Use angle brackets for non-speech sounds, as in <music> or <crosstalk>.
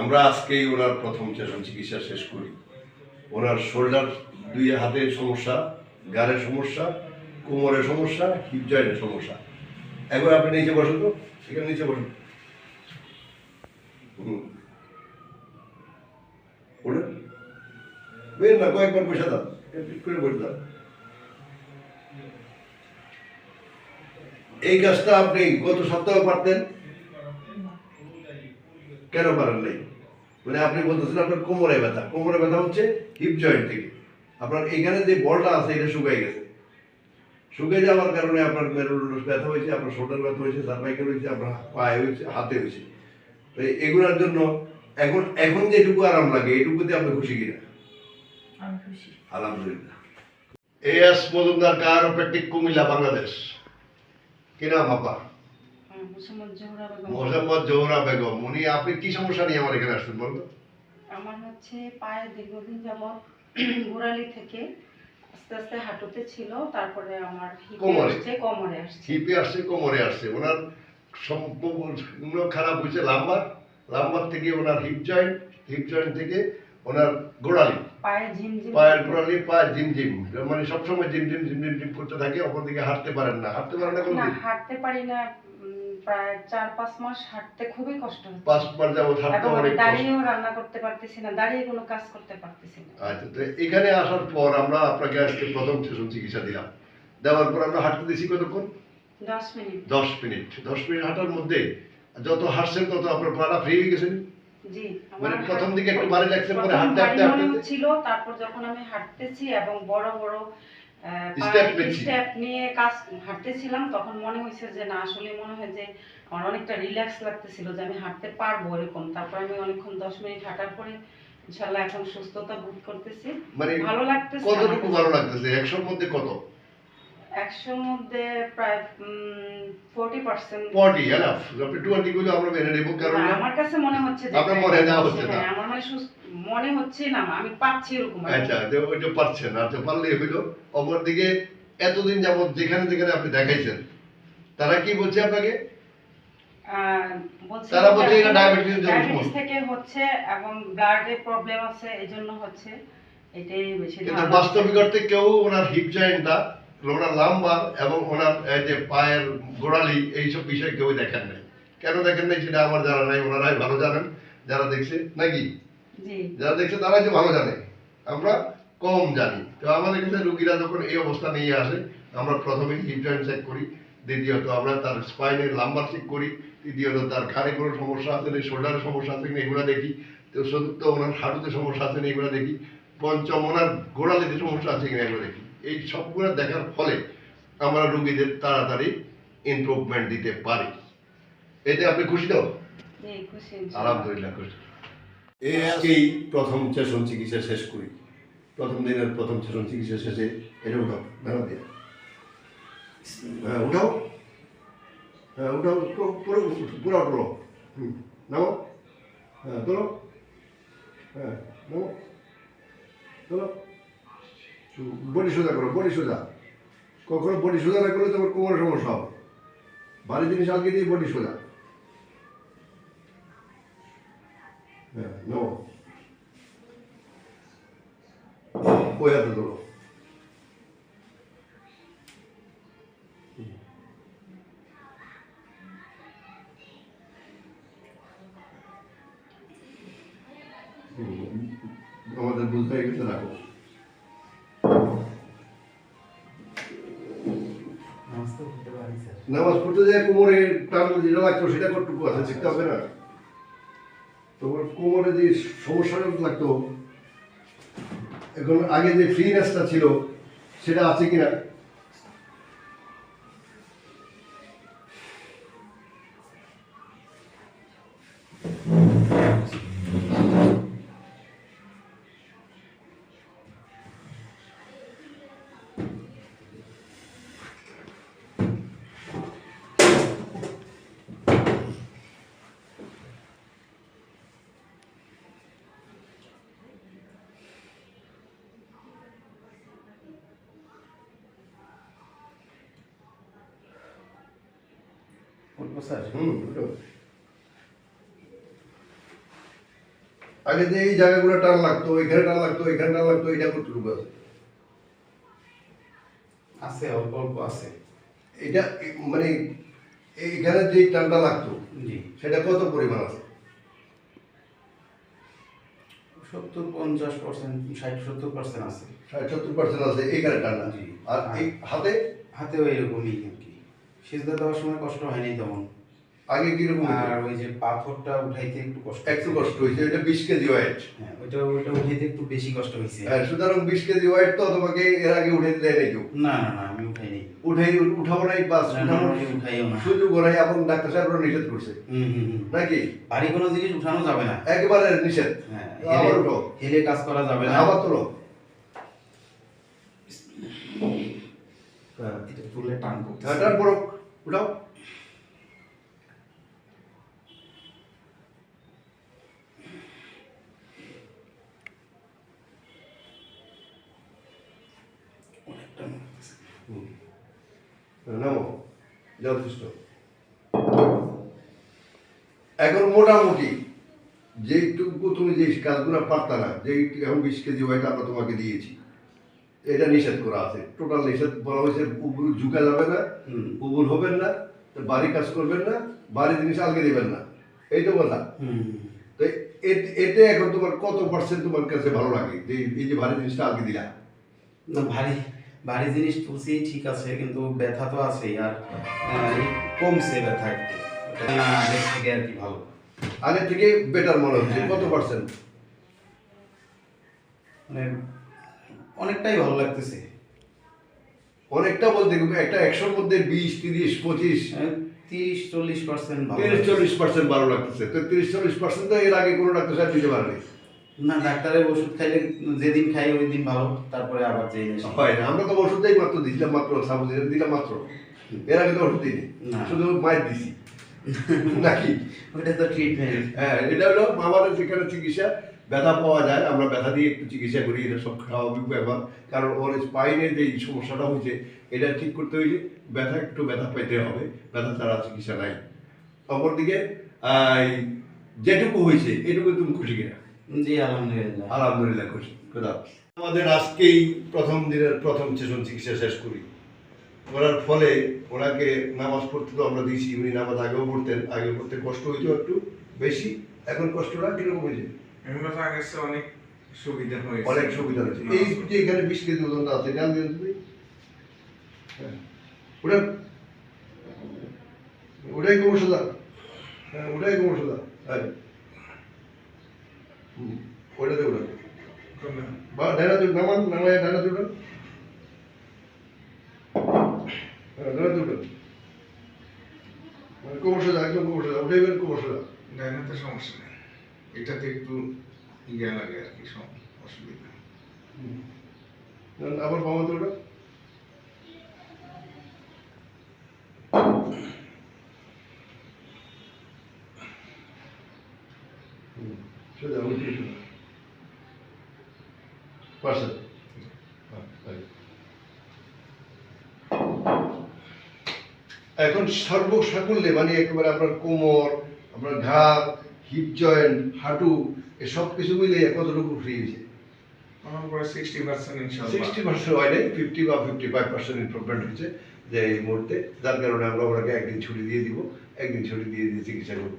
আমরা আজকেই ওনার প্রথম চিকিৎসা শেষ করি। ওনার শোল্ডার দুই হাতের সমস্যা গাড়ের সমস্যা কোমরের সমস্যা হিপ জয়েন্টের সমস্যা। একবার আপনি নিচে বসুন তো সেখানে নিচে বসুন। না, কয়েকবার বসে দাও করে বসে দাও এই কাজটা আপনি গত সপ্তাহে পারতেন কেন পারেন নাই? মানে আপনি বলতেছেন আপনার কোমরে ব্যথা। কোমরে ব্যথা হচ্ছে হিপ জয়েন্ট থেকে। আপনার এখানে যে বলটা আছে এটা শুকাই গেছে। শুকিয়ে যাওয়ার কারণে আপনার মেরুদণ্ড ব্যথা হয়েছে আপনার শোল্ডার ব্যথা হয়েছে সার্ভাইকেল হয়েছে আপনার পায়ে হয়েছে হাতে হয়েছে। তো এগুলোর জন্য এখন এখন যেটুকু আরাম লাগে এটুকুতে আপনি খুশি কিনা? আলহামদুলিল্লাহ। এস মজুমদার কারোপ্যাটিক কুমিল্লা বাংলাদেশ? কি নাম আপা হ্যাঁ, মোসাম্মদ জোহরা বেগম মোহাম্মদ জোহরা বেগম। উনি আপনি কি সমস্যা নিয়ে আমার এখানে আসছেন বলতো আমার হচ্ছে পায়ে দীর্ঘদিন যাবৎ গোড়ালি থেকে আস্তে আস্তে হাঁটুতে ছিল তারপরে আমার হিপে? আসছে কোমরে আসছে। হিপে আসছে কোমরে আসছে। ওনার সম্পূর্ণ খারাপ হয়েছে লাম্বার লাম্বার থেকে ওনার হিপ জয়েন্ট হিপ জয়েন্ট থেকে ওনার গোড়ালি। পায়ের গোড়ালি পায়ের জিম জিম মানে সবসময় জিম জিম জিম করতে থাকে অপর দিকে হাঁটতে পারেন না। হাঁটতে পারেন না না হাঁটতে পারি না প্রায় চার পাঁচ মাস হাঁটতে খুবই কষ্ট হচ্ছে। পাঁচ বার যাবত হাঁটতে অনেক কষ্ট। দাঁড়িয়েও রান্না করতে পারতেছি না দাঁড়িয়ে কোনো কাজ করতে পারতেছি না। আচ্ছা তো এখানে আসার পর আমরা আপনাকে আজকে প্রথম সেশন চিকিৎসা দিলাম। দেওয়ার পর আমরা হাঁটতে দিছি কতক্ষণ? দশ মিনিট। দশ মিনিট। দশ মিনিট হাঁটার মধ্যে যত হাঁটছেন তত আপনার পাটা ফ্রি হয়ে গেছেন জি মানে আমার প্রথম দিকে একটু ভারী লাগছে, পরে হাঁটতে হাঁটতে হচ্ছিল তারপর যখন আমি হাঁটতেছি এবং বড় বড়। স্টেপ নিয়ে কাজ হাঁটতেছিলাম তখন মনে হয়েছে যে না আসলে মনে হয় যে আমার অনেকটা রিল্যাক্স লাগতেছিল যে আমি হাঁটতে পারব এরকম। তারপর আমি অনেকক্ষণ দশ মিনিট হাঁটার পরে ইনশাল্লাহ এখন সুস্থতা বোধ করতেছি। মানে ভালো লাগতেছে কতটুকু ভালো লাগতেছে? একশোর মধ্যে কত? একশোর মধ্যে প্রায় ফোরটি পার্সেন্ট ফর্টি এনাফ আপনি টোয়েন্টি গুলো আমরা মেনে নেব কারণ আমার কাছে মনে হচ্ছে যে আপনার মনে দেওয়া হচ্ছে না। হ্যাঁ, আমার মানে মনে হচ্ছে না আমি পাচ্ছি এরকম আচ্ছা ওইটা পারছেন আচ্ছা পারলে হইল। অপরদিকে এতদিন যাবত যেখানে যেখানে আপনি দেখাইছেন তারা কি বলছে আপনাকে? তারা বলছে এটা। থেকে হচ্ছে এবং ব্লাডে প্রবলেম আছে হচ্ছে এটাই বেশি কিন্তু বাস্তবিক অর্থে কেউ ওনার হিপ জয়েন্টটা ওনার লাম্বার এবং ওনার এই যে পায়ের গোড়ালি এইসব বিষয়ে কেউ দেখেন নাই। কেন দেখেন নাই সেটা আমার জানা নাই ওনারাই ভালো জানেন যারা দেখছে নাকি? যারা দেখছে তারাই তো ভালো জানে। আমরা কম জানি। তো আমাদের কাছে রুগীরা যখন এই অবস্থা নিয়ে আসে আমরা প্রথমে হিপ জয়েন্ট চেক করি দ্বিতীয়ত আমরা তার স্পাইনের লাম্বার চেক করি তৃতীয়ত তার ঘাড়ে কোনো সমস্যা আছে না শোল্ডারে সমস্যা আছে কিনা এগুলো দেখি। তো চতুর্থ ওনার হাঁটুতে সমস্যা আছে না এগুলো দেখি। পঞ্চম ওনার গোড়ালিতে সমস্যা আছে কিনা এগুলো দেখি। এই সবগুলো দেখার ফলে আমরা রোগীদের তাড়াতাড়ি ইমপ্রুভমেন্ট দিতে পারি। এতে আপনি খুশি তো। আলহামদুলিল্লাহ খুশি। এই আজকেই প্রথম সেশন চিকিৎসা শেষ করি। প্রথম দিনের প্রথম সেশন চিকিৎসা শেষে এটা উঠাও বেড়া দিয়ে। হ্যাঁ উঠাও। হ্যাঁ উঠাও পুরো পুরো পুরো হুম নামো। হ্যাঁ তোলো। হ্যাঁ নামো। তোলো। বডি সোজা করো বডি সোজা কখনো বডি সোজা না করলে তোমার কোমরের সমস্যা হবে। ভারী জিনিস আজকে দিয়ে বডি সোজা হ্যাঁ আমাদের বুঝতে গেছে, রাখো। নামাজ পড়তে যায়, কোমরে টান যেটা লাগতো, সেটা কতটুকু আছে শিখতে হবে না? তোমার কোমরে যে সমস্যাটা লাগতো, এখন আগে যে ফ্রিনেসটা ছিল, সেটা আছে কিনা? স্যার হুম। আগে যে এই জায়গাগুলো টান লাগতো এখানে টান লাগতো এখানে টান লাগতো এটা কতটুকু আছে আছে অল্প অল্প আছে। এটা মানে এইখানে যে টানটা লাগতো জি। সেটা কত পরিমাণ আছে? সত্তর পঞ্চাশ পার্সেন্ট ষাট সত্তর পার্সেন্ট আছে। ষাট সত্তর পার্সেন্ট আছে এইখানে টানটা। জি। আর এই হাতে? হাতেও এরকমই আর কি। সিজদা দেওয়ার সময় কষ্ট হয়নি তেমন। আগে কীরকম? আর ওই যে পাথরটা উঠাইতে একটু কষ্ট একটু কষ্ট হয়েছে এটা বিশ কেজি ওয়েট। হ্যাঁ ওইটা ওইটা উঠাইতে একটু বেশি কষ্ট হয়েছে। সুতরাং বিশ কেজি ওয়েট তো তোমাকে এর আগে উঠে দেয় নাই কেউ? না না না আমি উঠাইনি উঠে উঠাবো নাই বাস না, না, উঠাইও না। সুযোগ ওরাই এখন ডাক্তার সাহেবরা নিষেধ করছে। হুম হুম হুম। নাকি? ভারী কোনো জিনিস উঠানো যাবে না। একেবারে নিষেধ। হ্যাঁ আবার উঠো। হেলে কাজ করা যাবে না। আবার তোলো হ্যাঁ এটা তুলে টান করতে হ্যাঁ উঠাও। নামো। যথেষ্ট এখন মোটামুটি যেটুকু তুমি যে কাজগুলো পারতা না যে এখন বিশ কেজি ওয়েট আমরা তোমাকে দিয়েছি এটা নিষেধ করা আছে। টোটাল নিষেধ বলা হয়েছে উপর ঝুঁকা যাবে না উবুল হবেন না বাড়ি কাজ করবেন না বাড়ি জিনিস আলগে দেবেন না। এই তো কথা। তো এতে এখন তোমার কত পার্সেন্ট তোমার কাছে ভালো লাগে? যে এই যে ভারী জিনিসটা আলগে দিলা। না ভারী ভারী জিনিস তুলছি ঠিক আছে কিন্তু ব্যথা তো আছেই আর কমছে ব্যথা একটু। আগের থেকে আর কি ভালো। আগের থেকে বেটার মনে হচ্ছে। হ্যাঁ। কত পার্সেন্ট মানে অনেকটাই ভালো লাগতেছে। অনেকটা বলতে একটা একশোর মধ্যে বিশ তিরিশ পঁচিশ তিরিশ চল্লিশ পার্সেন্ট তিরিশ চল্লিশ পার্সেন্ট ভালো লাগতেছে। তো তিরিশ চল্লিশ পার্সেন্ট তো এর আগে কোনো ডাক্তার সাহেব দিতে পারেনি। না ডাক্তারের ওষুধ খাইলে যেদিন খাই ওই দিন ভালো তারপরে আবার যেই হয় না আমরা তো ওষুধটাই মাত্র দিছিলাম মাত্র সাবুদিন দিলাম মাত্র। এর আগে তো ওষুধ দিইনি না। শুধু মায়ের দিছি। <laughs> নাকি? ওটা তো ট্রিটমেন্ট হ্যাঁ এটা হলো আমাদের যেখানে চিকিৎসা ব্যথা পাওয়া যায় আমরা ব্যথা দিয়ে একটু চিকিৎসা করি এটা সব স্বাভাবিক ব্যাপার কারণ ওর স্পাইনের যে সমস্যাটা হয়েছে এটা ঠিক করতে হইলে ব্যথা একটু ব্যথা পেতে হবে ব্যথা ছাড়া চিকিৎসা নাই। অপরদিকে যেটুকু হয়েছে এটুকু তুমি খুশি কিনা? জি আলহামদুলিল্লাহ। আলহামদুলিল্লাহ খুশি। খোদা। আমাদের আজকেই প্রথম দিনের প্রথম সেশন চিকিৎসা শেষ করি। করার ফলে ওনাকে নামাজ পড়তে তো আমরা দিয়েছি উনি নামাজ আগেও পড়তেন আগে পড়তে কষ্ট হইতো একটু বেশি এখন কষ্টটা কীরকম হয়েছে? অনেক সুবিধা হয়েছে। অনেক সুবিধা হয়েছে। এই যে এখানে বিশ কেজি ওজনটা আছে দিন তুমি হ্যাঁ। ওটা ওটাই কোমর সোজা। হ্যাঁ ওটাই কোমর সোজা। হ্যাঁ। হুম, ওটাতে ওটা। বা ডানা দুটো নামান নামায় ডানা দুটো হ্যাঁ ডানা দুটো মানে কোমর সোজা একদম কোমর সোজা ওটাই কোমর সোজা। ডাইনাতে সমস্যা নেই। এটাতে একটু ইয়ে লাগে আর কি সব অসুবিধা। আবার পাশে। হ্যাঁ, এখন সর্বসাকুল্যে মানে একেবারে আপনার কোমর আপনার ঘাড় হিপ জয়েন্ট হাঁটু এসব কিছু মিলে কতটুকু ফ্রি হয়েছে? আমার পরে সিক্সটি পার্সেন্ট সিক্সটি পার্সেন্ট হয় নাই ফিফটি বা ফিফটি ফাইভ পার্সেন্ট ইমপ্রুভমেন্ট হয়েছে যে এই মুহূর্তে। যার কারণে আমরা ওনাকে একদিন ছুটি দিয়ে দিব একদিন ছুটি দিয়ে দিয়ে চিকিৎসা করব।